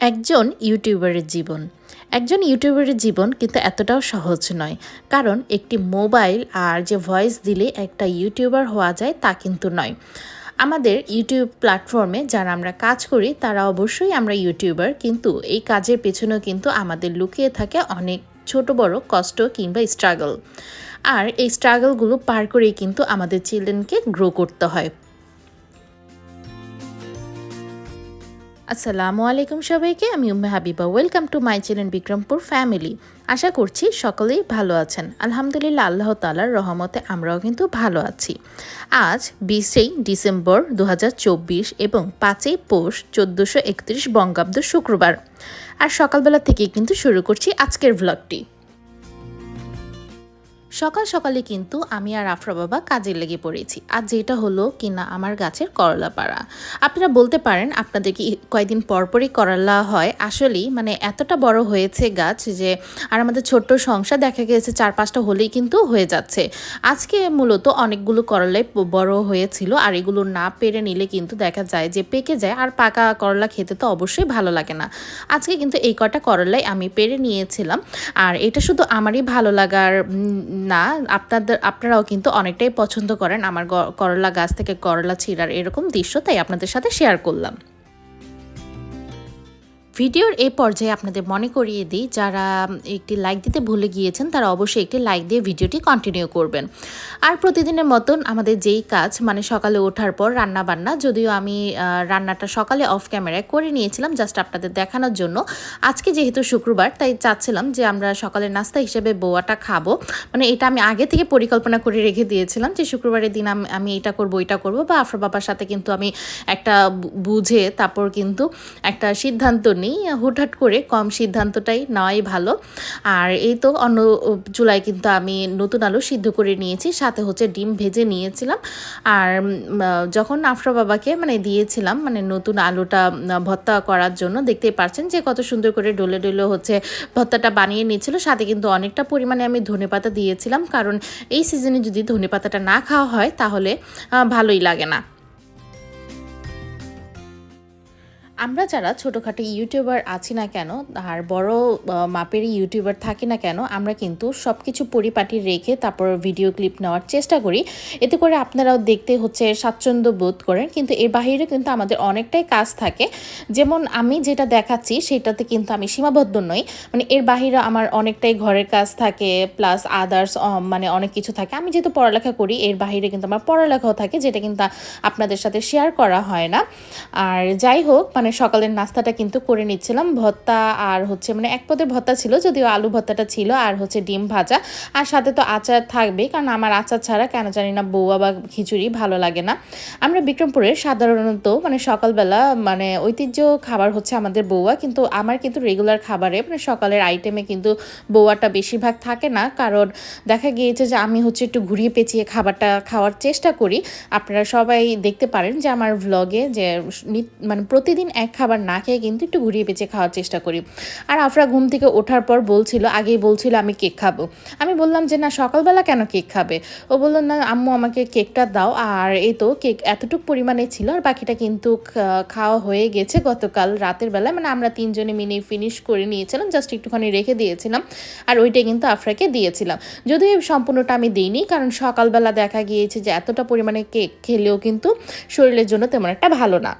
একজন ইউটিউবারের জীবন। একজন ইউটিউবারের জীবন কিন্তু এতটাও সহজ নয়। কারণ একটি মোবাইল আর যে ভয়েস দিলে একটা ইউটিউবার হওয়া যায় তা কিন্তু নয়। আমাদের ইউটিউব প্ল্যাটফর্মে যারা আমরা কাজ করি, তারা অবশ্যই আমরা ইউটিউবার। কিন্তু এই কাজের পেছনেও কিন্তু আমাদের লুকিয়ে থাকে অনেক ছোট, বড় কষ্ট কিংবা স্ট্রাগল আর এই স্ট্রাগলগুলো পার করেই কিন্তু আমাদের চিলড্রেনকে গ্রো করতে হয়। আসসালামু আলাইকুম সবাইকে, আমি Umme Habiba. Welcome to my channel Bikrampur family আশা করছি সকলেই ভালো আছেন। আলহামদুলিল্লাহ, আল্লাহ তালার রহমতে আমরাও কিন্তু ভালো আছি। আজ বিশেই ডিসেম্বর দু হাজার চব্বিশ এবং পাঁচই পৌষ চোদ্দোশো একত্রিশ বঙ্গাব্দ শুক্রবার। আর সকালবেলা থেকে কিন্তু শুরু করছি আজকের ভ্লগটি সকাল সকালে কিন্তু আমি আর আফরা বাবা কাজে লেগে পড়েছি। আর যেটা হলো কিনা আমার গাছের করলা পাড়া আপনারা বলতে পারেন আপনাদের কি কয়েকদিন পরপরই করলা হয়? আসলেই মানে এতটা বড় হয়েছে গাছ যে, আর আমাদের ছোট্ট সংসার দেখা গেছে চার পাঁচটা হলেই কিন্তু হয়ে যাচ্ছে। আজকে মূলত অনেকগুলো করলাই বড় হয়েছিল। আর এগুলো না পেরে নিলে কিন্তু দেখা যায় যে পেকে যায়। আর পাকা করলা খেতে তো অবশ্যই ভালো লাগে না। আজকে কিন্তু এই কটা করলাই আমি পেরে নিয়েছিলাম। আর এটা শুধু আমারই ভালো লাগার না, আপনাদের, আপনারাও কিন্তু অনেকটাই পছন্দ করেন। আমার করলা গাছ থেকে করলা ছিঁড়ার এরকম দৃশ্য, তাই আপনাদের সাথে শেয়ার করলাম। ভিডিওর এই পর্যায়ে আপনাদের মনে করিয়ে দিই, যারা একটি লাইক দিতে ভুলে গিয়েছেন, তারা অবশ্যই একটি লাইক দিয়ে ভিডিওটি কন্টিনিউ করবেন। আর প্রতিদিনের মতন আমাদের যেই কাজ মানে সকালে ওঠার পর রান্না বান্না যদিও আমি রান্নাটা সকালে অফ ক্যামেরায় করে নিয়েছিলাম জাস্ট আপনাদের দেখানোর জন্য। আজকে যেহেতু শুক্রবার, তাই চাচ্ছিলাম যে আমরা সকালের নাস্তা হিসেবে বোয়াটা খাব। মানে এটা আমি আগে থেকে পরিকল্পনা করে রেখে দিয়েছিলাম যে শুক্রবারের দিন আমি এটা করব এটা করব, বা আফর বাবার সাথে কিন্তু আমি একটা বুঝে তারপর কিন্তু একটা সিদ্ধান্ত নিই নেই, হুটহাট করে কম সিদ্ধান্তটাই নেওয়াই ভালো। আর এই তো অন্য চুলায় কিন্তু আমি নতুন আলু সিদ্ধ করে নিয়েছি, সাথে হচ্ছে ডিম ভেজে নিয়েছিলাম। আর যখন আফরা বাবাকে মানে দিয়েছিলাম মানে নতুন আলুটা ভর্তা করার জন্য, দেখতেই পারছেন যে কত সুন্দর করে ডলে ডলে হচ্ছে ভর্তাটা বানিয়ে নিয়েছিল। সাথে কিন্তু অনেকটা পরিমাণে আমি ধনে পাতা দিয়েছিলাম, কারণ এই সিজনে যদি ধনে পাতাটা না খাওয়া হয়, তাহলে ভালোই লাগে না। আমরা যারা ছোটোখাটো ইউটিউবার আছি না কেন, আর বড় মাপের ইউটিউবার থাকি না কেন, আমরা কিন্তু সব কিছু পরিপাটি রেখে তারপর ভিডিও ক্লিপ নেওয়ার চেষ্টা করি। এতে করে আপনারাও দেখতে হচ্ছে স্বাচ্ছন্দ্য বোধ করেন, কিন্তু এর বাহিরে কিন্তু আমাদের অনেকটাই কাজ থাকে। যেমন আমি যেটা দেখাচ্ছি সেটাতে কিন্তু আমি সীমাবদ্ধ নই। মানে এর বাহিরে আমার অনেকটাই ঘরের কাজ থাকে প্লাস আদার্স মানে অনেক কিছু থাকে। আমি যেহেতু পড়ালেখা করি, এর বাহিরে কিন্তু আমার পড়ালেখাও থাকে, যেটা কিন্তু আপনাদের সাথে শেয়ার করা হয় না। আর যাই হোক মানে মানে সকালের নাস্তাটা কিন্তু করে নিচ্ছিলাম। ভত্তা আর হচ্ছে মানে এক পদের ভত্তা ছিল, যদিও আলু ভত্তাটা ছিল আর হচ্ছে ডিম ভাজা। আর সাথে তো আচার থাকবেই, কারণ আমার আচার ছাড়া কেন জানি না বৌয়া বা খিচুড়ি ভালো লাগে না। আমরা বিক্রমপুরের সাধারণত মানে সকালবেলা মানে ঐতিহ্য খাবার হচ্ছে আমাদের বৌয়া কিন্তু আমার কিন্তু রেগুলার খাবারে মানে সকালের আইটেমে কিন্তু বৌয়াটা বেশিরভাগ থাকে না। কারণ দেখা গিয়েছে যে আমি হচ্ছে একটু ঘুরিয়ে পেঁচিয়ে খাবারটা খাওয়ার চেষ্টা করি। আপনারা সবাই দেখতে পারেন যে আমার ভ্লগে যে মানে প্রতিদিন এক খাবার না খেয়ে কিন্তু একটু ঘুরিয়ে পেঁচে খাওয়ার চেষ্টা করি। আর আফরা ঘুম থেকে ওঠার পর বলছিল, আগেই বলছিল, আমি কেক খাব। আমি বললাম যে, না, সকালবেলা কেন কেক খাবে? ও বলল, না, আম্মু, আমাকে কেকটা দাও। আর এই তো কেক এতটুকু পরিমাণে ছিল, আর বাকিটা কিন্তু খাওয়া হয়ে গেছে গতকাল রাতের বেলায়। মানে আমরা তিনজনে মিনে ফিনিশ করে নিয়েছিলাম জাস্ট একটুখানি রেখে দিয়েছিলাম। আর ওইটাই কিন্তু আফরাকে দিয়েছিলাম। যদিও সম্পূর্ণটা আমি দিইনি, কারণ সকালবেলা দেখা গিয়েছে যে, এতটা পরিমাণে কেক খেলেও কিন্তু শরীরের জন্য তেমন একটা ভালো না।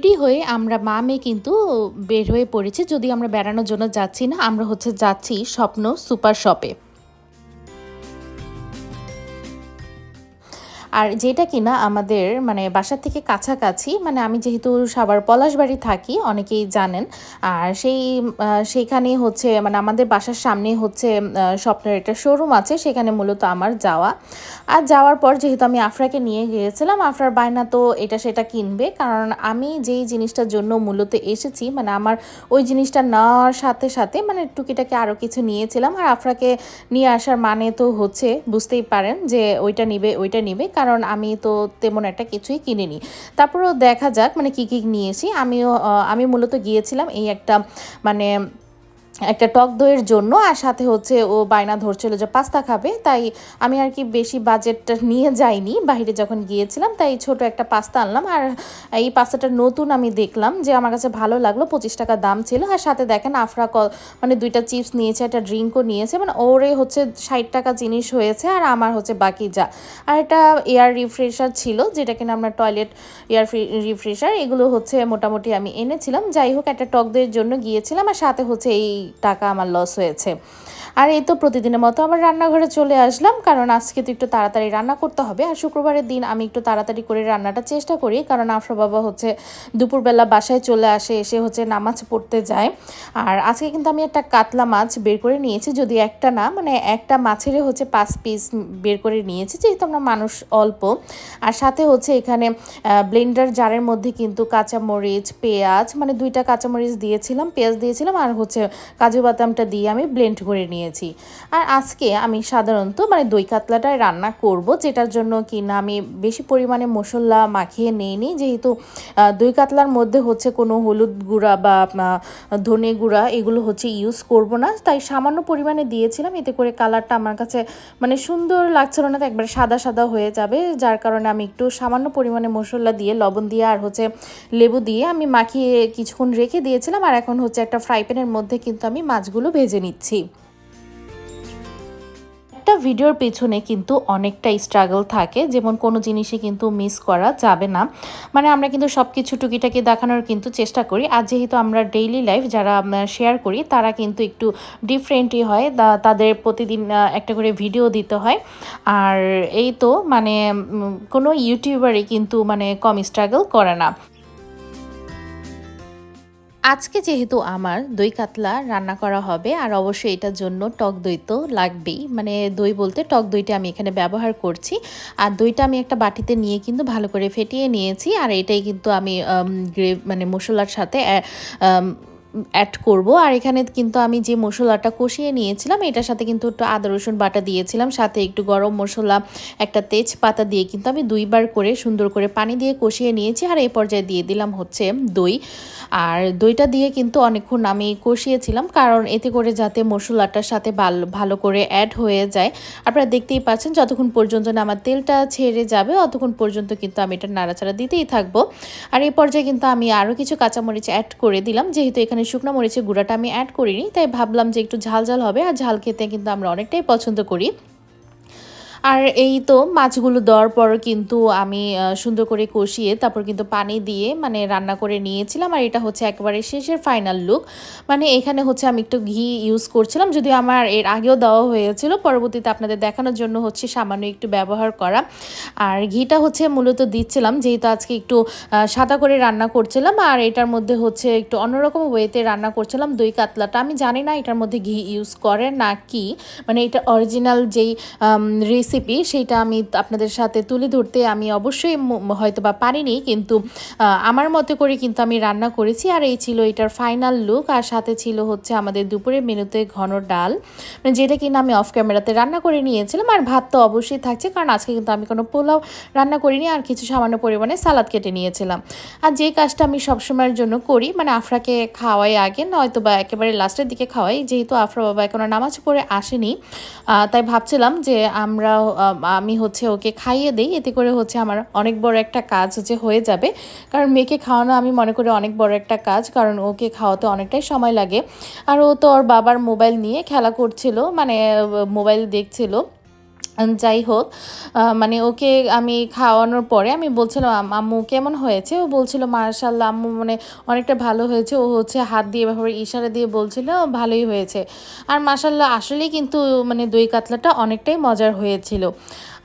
রেডি হয়ে আমরা মা মেয়ে কিন্তু বের হয়ে পড়েছি। যদি আমরা বেড়ানোর জন্য যাচ্ছি না, আমরা হচ্ছে যাচ্ছি স্বপ্ন সুপার শপে। আর যেটা কিনা আমাদের মানে বাসার থেকে কাছাকাছি মানে আমি যেহেতু সবার পলাশবাড়ি থাকি, অনেকেই জানেন। আর সেই সেইখানে হচ্ছে মানে আমাদের বাসার সামনে হচ্ছে স্বপ্নের একটা শোরুম আছে, সেখানে মূলত আমার যাওয়া। আর যাওয়ার পর যেহেতু আমি আফরাকে নিয়ে গিয়েছিলাম, আফরার বায়না তো এটা সেটা কিনবে। কারণ আমি যেই জিনিসটার জন্য মূলত এসেছি মানে আমার ওই জিনিসটা নেওয়ার সাথে সাথে মানে টুকিটাকে আরও কিছু নিয়েছিলাম। আর আফরাকে নিয়ে আসার মানে তো হচ্ছে, বুঝতেই পারেন যে ওইটা নিবে ওইটা নিবে। কারণ আমি তো তেমন একটা কিছুই কিনিনি। তারপরেও দেখা যাক মানে কী কী নিয়েছি। আমিও আমি মূলত গিয়েছিলাম এই একটা মানে একটা টক দইয়ের জন্য, আর সাথে হচ্ছে ও বায়না ধরছিল যে পাস্তা খাবে। তাই আমি আর কি বেশি বাজেটটা নিয়ে যাইনি। বাইরে যখন গিয়েছিলাম, তাই ছোট একটা পাস্তা আনলাম। আর এই পাস্তাটা নতুন আমি দেখলাম যে আমার কাছে ভালো লাগল, পঁচিশ টাকা দাম ছিল। আর সাথে দেখেন আফরা কল মানে দুইটা চিপস নিয়েছে, একটা ড্রিঙ্কও নিয়েছে। মানে ওরে হচ্ছে ষাট টাকা জিনিস হয়েছে, আর আমার হচ্ছে বাকি যা। আর একটা এয়ার রিফ্রেশার ছিল, যেটা কিনা আমরা টয়লেট এয়ার রিফ্রেশার এগুলো হচ্ছে মোটামুটি আমি এনেছিলাম। যাই হোক, একটা টক দইয়ের জন্য গিয়েছিলাম। আর সাথে হচ্ছে এই টাকা আমার লস হয়েছে। আর এই তো প্রতিদিনের মতো আবার রান্নাঘরে চলে আসলাম, কারণ আজকে তো একটু তাড়াতাড়ি রান্না করতে হবে। আর শুক্রবারের দিন আমি একটু তাড়াতাড়ি করে রান্নাটা চেষ্টা করি, কারণ আফরা বাবা হচ্ছে দুপুরবেলা বাসায় চলে আসে, এসে হচ্ছে নামাজ পড়তে যায়। আর আজকে কিন্তু আমি একটা কাতলা মাছ বের করে নিয়েছি, যদি একটা না মানে একটা মাছেরই হচ্ছে পাঁচ পিস বের করে নিয়েছি, যেহেতু আমরা মানুষ অল্প। আর সাথে হচ্ছে এখানে ব্লেন্ডার জারের মধ্যে কিন্তু কাঁচামরিচ, পেঁয়াজ মানে দুইটা কাঁচামরিচ দিয়েছিলাম, পেঁয়াজ দিয়েছিলাম, আর হচ্ছে কাজু বাদামটা দিয়ে আমি ব্লেন্ড করে নিয়েছি। আর আজকে আমি সাধারণত মানে দই কাতলাটাই রান্না করব, যেটার জন্য কি না আমি বেশি পরিমাণে মশলা মাখিয়ে নিই নি যেহেতু দই কাতলার মধ্যে হচ্ছে কোনো হলুদ গুঁড়া বা ধনে গুঁড়া এগুলো হচ্ছে ইউজ করব না। তাই সামান্য পরিমাণে দিয়েছিলাম, এতে করে কালারটা আমার কাছে মানে সুন্দর লাগছিল না, তো একবারে সাদা সাদা হয়ে যাবে। যার কারণে আমি একটু সামান্য পরিমাণে মশলা দিয়ে, লবণ দিয়ে আর হচ্ছে লেবু দিয়ে আমি মাখিয়ে কিছুক্ষণ রেখে দিয়েছিলাম। আর এখন হচ্ছে একটা ফ্রাই প্যানের মধ্যে কিন্তু আমি মাছগুলো ভেজে নিচ্ছি। ভিডিওর পেছনে কিন্তু অনেকটা স্ট্রাগল থাকে, যেমন কোনো জিনিসই কিন্তু মিস করা যাবে না। মানে আমরা কিন্তু সব কিছু টুকিটাকি দেখানোর কিন্তু চেষ্টা করি, আর যেহেতু আমরা ডেইলি লাইফ যারা শেয়ার করি, তারা কিন্তু একটু ডিফারেন্টই হয় তাদের প্রতিদিন একটা করে ভিডিও দিতে হয়। আর এই তো মানে কোনো ইউটিউবারই কিন্তু মানে কম স্ট্রাগল করে না। আজকে যেহেতু আমার দই কাতলা রান্না করা হবে, আর অবশ্যই এটার জন্য টক দই তো লাগবেই। মানে দই বলতে টক দইটা আমি এখানে ব্যবহার করছি। আর দইটা আমি একটা বাটিতে নিয়ে কিন্তু ভালো করে ফেটিয়ে নিয়েছি, আর এটাই কিন্তু আমি মানে মশলার সাথে অ্যাড করব। আর এখানে কিন্তু আমি যে মশলাটা কষিয়ে নিয়েছিলাম, এটার সাথে কিন্তু একটু আদা, রসুন বাটা দিয়েছিলাম। সাথে একটু গরম মশলা, একটা তেজপাতা দিয়ে কিন্তু আমি দুইবার করে সুন্দর করে পানি দিয়ে কষিয়ে নিয়েছি। আর এই পর্যায়ে দিয়ে দিলাম হচ্ছে দই। আর দইটা দিয়ে কিন্তু অনেকক্ষণ আমি কষিয়েছিলাম, কারণ এতে করে যাতে মশলাটার সাথে ভালো করে অ্যাড হয়ে যায়। আপনারা দেখতেই পাচ্ছেন, যতক্ষণ পর্যন্ত না আমার তেলটা ছেড়ে যাবে, অতক্ষণ পর্যন্ত কিন্তু আমি এটা নাড়াচাড়া দিতেই থাকব। আর এই পর্যায়ে কিন্তু আমি আরও কিছু কাঁচামরিচ অ্যাড করে দিলাম, যেহেতু এখানে শুকনো মরিচের গুঁড়াটা আমি অ্যাড করিনি, তাই ভাবলাম যে একটু ঝাল ঝাল হবে আর ঝাল খেতে কিন্তু আমরা অনেকটাই পছন্দ করি। আর এই তো মাছগুলো দেওয়ার পর কিন্তু আমি সুন্দর করে কষিয়ে তারপর কিন্তু পানি দিয়ে মানে রান্না করে নিয়েছিলাম। আর এটা হচ্ছে একেবারে শেষের ফাইনাল লুক মানে এখানে হচ্ছে আমি একটু ঘি ইউজ করছিলাম। যদি আমার এর আগেও দেওয়া হয়েছিল। পরবর্তীতে আপনাদের দেখানোর জন্য হচ্ছে সামান্য একটু ব্যবহার করা। আর ঘিটা হচ্ছে মূলত দিচ্ছিলাম। যেহেতু আজকে একটু সাদা করে রান্না করছিলাম। আর এটার মধ্যে হচ্ছে একটু অন্যরকম ওয়েতে রান্না করছিলাম। দই কাতলাটা। আমি জানি না এটার মধ্যে ঘি ইউজ করে না কি। মানে এটা অরিজিনাল যেই রেস রেসিপি সেটা আমি আপনাদের সাথে তুলে ধরতে আমি অবশ্যই হয়তো বা পারিনি, কিন্তু আমার মতে করে কিন্তু আমি রান্না করেছি। আর এই ছিল এটার ফাইনাল লুক আর সাথে ছিল হচ্ছে আমাদের দুপুরের মেনুতে ঘন ডাল মানে যেটা কিনা আমি অফ ক্যামেরাতে রান্না করে নিয়েছিলাম, আর ভাত তো অবশ্যই থাকছে, কারণ আজকে কিন্তু আমি কোনো পোলাও রান্না করিনি, আর কিছু সামান্য পরিমাণে সালাদ কেটে নিয়েছিলাম। আর যে কাজটা আমি সবসময়ের জন্য করি মানে আফরাকে খাওয়াই আগে নয়তো বা একেবারে লাস্টের দিকে খাওয়াই, যেহেতু আফরা বাবা এখনও নামাজ পড়ে আসেনি তাই ভাবছিলাম যে আমরা আমি হচ্ছে ওকে খাইয়ে দিই। এতে করে হচ্ছে আমার অনেক বড় একটা কাজ হচ্ছে হয়ে যাবে। কারণ মেয়েকে খাওয়ানো আমি মনে করি অনেক বড় একটা কাজ। কারণ ওকে খাওয়াতে অনেকটাই সময় লাগে। আর ও তো ওর বাবার মোবাইল নিয়ে খেলা করছিল মানে মোবাইল দেখছিল। যাই হোক মানে ওকে আমি খাওয়ানোর পরে আমি বলছিলাম আম্মু কেমন হয়েছে? ও বলছিল মার্শাল্লাহ আম্মু মানে অনেকটা ভালো হয়েছে। ও হচ্ছে হাত দিয়ে এভাবে ইশারা দিয়ে বলছিল, ভালোই হয়েছে। আর মার্শাল্লাহ আসলেই কিন্তু মানে দই কাতলাটা অনেকটাই মজার হয়েছিল।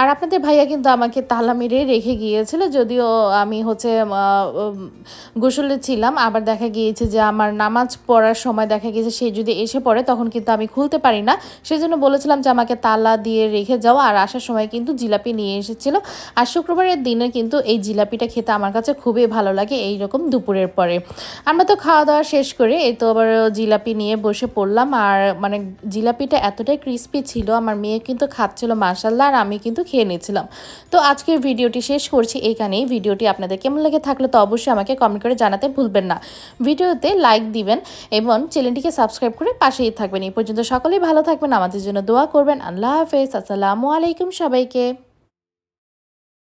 আর আপনাদের ভাইয়া কিন্তু আমাকে তালা মেরে রেখে গিয়েছিল, যদিও আমি হচ্ছে গোসলে ছিলাম, আবার দেখা গিয়েছে যে আমার নামাজ পড়ার সময় দেখা গিয়েছে সে যদি এসে পড়ে তখন কিন্তু আমি খুলতে পারি না। সেই জন্য বলেছিলাম যে আমাকে তালা দিয়ে রেখে যাও, আর আসার সময় কিন্তু জিলাপি নিয়ে এসেছিল। আর শুক্রবারের দিনে কিন্তু এই জিলাপিটা খেতে আমার কাছে খুবই ভালো লাগে এই রকম দুপুরের পরে। আমরা তো খাওয়া দাওয়া শেষ করে এই তো আবার জিলাপি নিয়ে বসে পড়লাম, আর মানে জিলাপিটা এতটাই ক্রিস্পি ছিল, আমার মেয়ে কিন্তু খাচ্ছিল মাসাল্লাহ আর আমি কিন্তু খেয়ে নিয়েছিলাম। তো আজকের ভিডিওটি শেষ করছি এইখানেই। ভিডিওটি আপনাদের কেমন লেগে থাকলে তো অবশ্যই আমাকে কমেন্ট করে জানাতে ভুলবেন না। ভিডিওতে লাইক দিবেন এবং চ্যানেলটিকে সাবস্ক্রাইব করে পাশেই থাকবেন। এই পর্যন্ত সকলেই ভালো থাকবেন, আমাদের জন্য দোয়া করবেন। আল্লাহ হাফেজ। আসসালামু আলাইকুম সবাইকে।